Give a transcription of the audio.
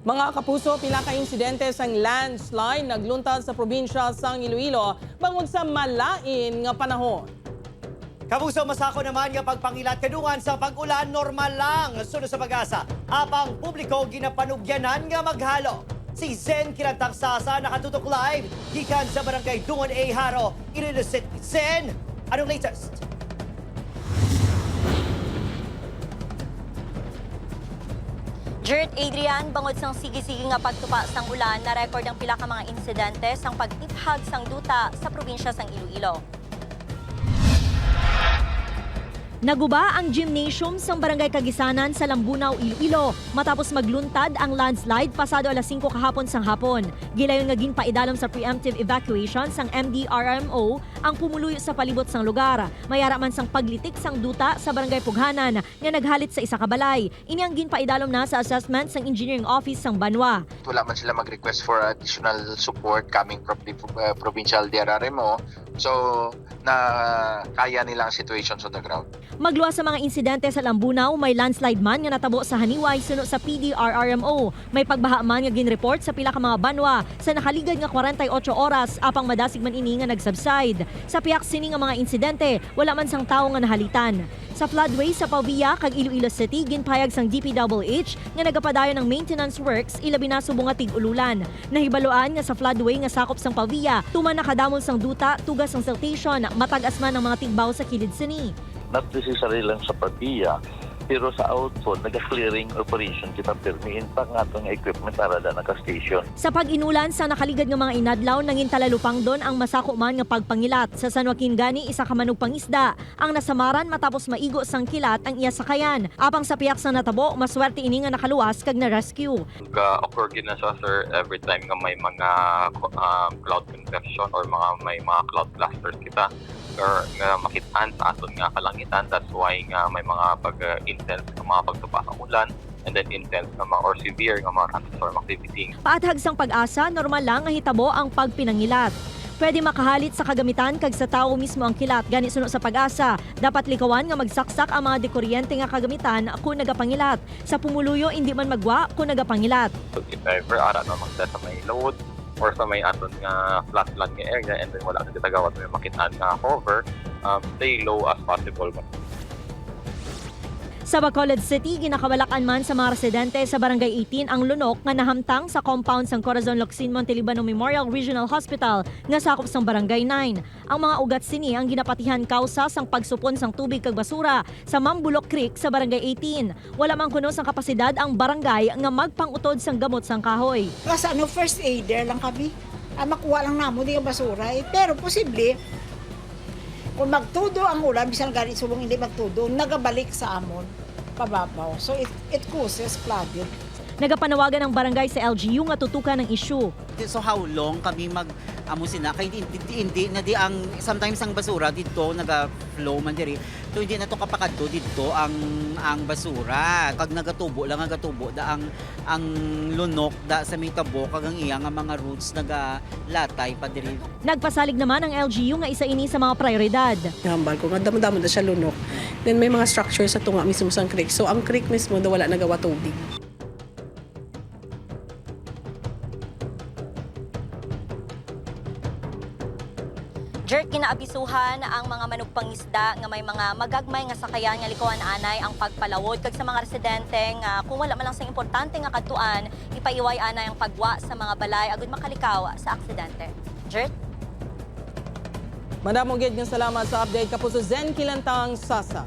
Mga kapuso, pila ka insidente sang landslide nagluntad sa probinsya sang Iloilo bangod sa malain nga panahon. Kapuso masako naman nga pagpangilat kadungan sa pag-ulan normal lang sunod sa pag-asa. Apang publiko ginapanugyanan nga maghalo. Si Zen Kilantang Sasa nakatutok live gikan sa barangay Dungon A Haro, Iloilo. Zen, anong latest? Jert Adrian, bangod sang sige-sige nga pagtupa sang ulan, na record ang pila ka mga insidente sang pag-iphag sang duta sa probinsya sang Iloilo. Naguba ang gymnasium sa Barangay Kagisanan sa Lambunaw, Iloilo matapos magluntad ang landslide pasado alas 5 kahapon sang hapon. Gilayon nga ginpaidalom sa preemptive evacuation sang MDRMO ang pumuluyo sa palibot sang lugar. Mayara man sang paglitik sang duta sa Barangay Pughanan nga naghalit sa isa ka balay. Ini ang ginpaidalom na sa assessment sang engineering office sang Banwa. wala man sila mag-request for additional support coming from the uh, provincial DRRMO. So, na kaya nila ang situation on the ground. Magluwas sa mga insidente sa Lambunaw, may landslide man nga natabo sa Haniway suno sa PDRRMO. May pagbaha man nga ginreport sa pila ka mga banwa sa nakaligad nga 48 oras apang madasig man ini nga nagsubside. Sa piyak sini nga mga insidente, wala man sang tawo nga nahalitan. Sa floodway sa Pavia kag Iloilo City ginpayag sang DPWH nga nagapadayon ng maintenance works ilabi na subong nga tig-ululan. Nahibaloan nga sa floodway nga sakop sang Pavia, tuman nakadamol sang duta, tugas sang siltation, matag-as man ang mga tigbaw sa kilid sini. Not necessarily lang sa Pavia, pero sa outfall, nag-clearing operation kita permiin pa nga itong equipment para da naka-station. Sa pag-inulan sa nakaligad nga mga inadlaw nangin talalupang doon ang masako man nga pagpangilat. Sa San Joaquin gani isa ka manug pangisda ang nasamaran matapos maigo sang kilat ang iya sakayan. Apang sa piyak sa natabo, maswerte ini nga nakaluwas kag na-rescue. Nag-occur gina siya sir every time nga may mga um, cloud convection or mga may mga cloud clusters kita or nga makitaan sa aton nga kalangitan that's why nga may mga pag-intense nga mga pagtupa sa ulan and then intense nga mga or severe nga mga thunderstorm activity Paathag sang pag-asa, normal lang nga hitabo ang pagpinangilat. Pwede makahalit sa kagamitan kag sa tao mismo ang kilat gani suno sa pag-asa. Dapat likawan nga magsaksak ang mga dekuryente nga kagamitan kung nagapangilat. Sa pumuluyo hindi man magwa kung nagapangilat. so if ever ara na magda sa may load or sa may aton nga flatland nga area and then wala na kita gawat may makitaan nga cover. Um, stay low as possible Sa Bacolod City, ginakawalakan man sa mga residente sa Barangay 18 ang lunok nga nahamtang sa compound sang Corazon Locsin Montelibano Memorial Regional Hospital nga sakop sang Barangay 9. Ang mga ugat sini ang ginapatihan kausa sang pagsupon sang tubig kag basura sa Mambulok Creek sa Barangay 18. Wala man kuno sang kapasidad ang barangay nga magpangutod sang gamot sang kahoy. Kasi ano, first aider lang kami. Ah, makuha lang namo di basura. Eh, pero posible, kung magtudo ang ulan, bisan ganit subong hindi magtudo, nagabalik sa amon, pababaw. So it, it causes flooding. Nagapanawagan ang barangay sa LGU nga tutukan ng issue. So how long kami mag amo sina kay hindi, hindi, hindi na di ang sometimes ang basura dito naga-flow man diri. So hindi na to kapakadto dito ang ang basura. Kag nagatubo lang nagatubo da ang ang lunok da sa may tabo kag ang iya nga mga roots naga latay pa diri. Nagpasalig naman ang LGU nga isa ini sa mga prioridad. Hambal ko nga damo-damo na siya lunok. Then may mga structure sa tunga mismo sa creek. So ang creek mismo na wala nagawa tubig. Jert ginaabisuhan ang mga manugpangisda nga may mga magagmay nga sakayan nga likuan anay ang pagpalawod kag sa mga residente nga kung wala man lang sa importante nga kadtuan ipaiway anay ang pagwa sa mga balay agud makalikaw sa aksidente. Jert Madamong gid nga salamat sa update kapuso Zen Kilantang Sasa.